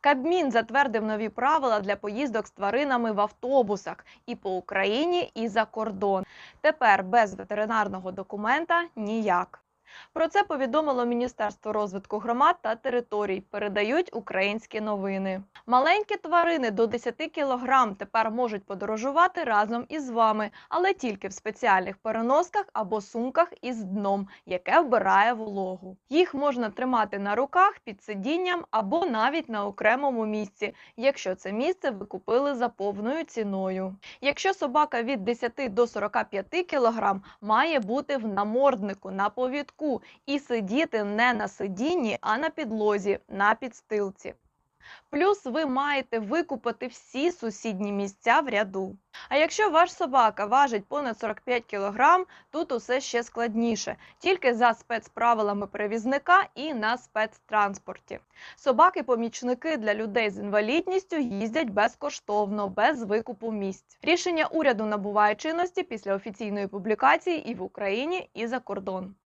Кабмін затвердив нові правила для поїздок з тваринами в автобусах і по Україні, і за кордон. Тепер без ветеринарного документа ніяк. Про це повідомило Міністерство розвитку громад та територій. Передають українські новини. Маленькі тварини до 10 кілограм тепер можуть подорожувати разом із вами, але тільки в спеціальних переносках або сумках із дном, яке вбирає вологу. Їх можна тримати на руках під сидінням або навіть на окремому місці, якщо це місце ви купили за повною ціною. Якщо собака від 10 до 45 кг має бути в наморднику на повідку і сидіти не на сидінні, а на підлозі, на підстилці. Плюс ви маєте викупити всі сусідні місця в ряду. А якщо ваш собака важить понад 45 кг, тут усе ще складніше, тільки за спецправилами перевізника і на спецтранспорті. Собаки-помічники для людей з інвалідністю їздять безкоштовно, без викупу місць. Рішення уряду набуває чинності після офіційної публікації і в Україні, і за кордон.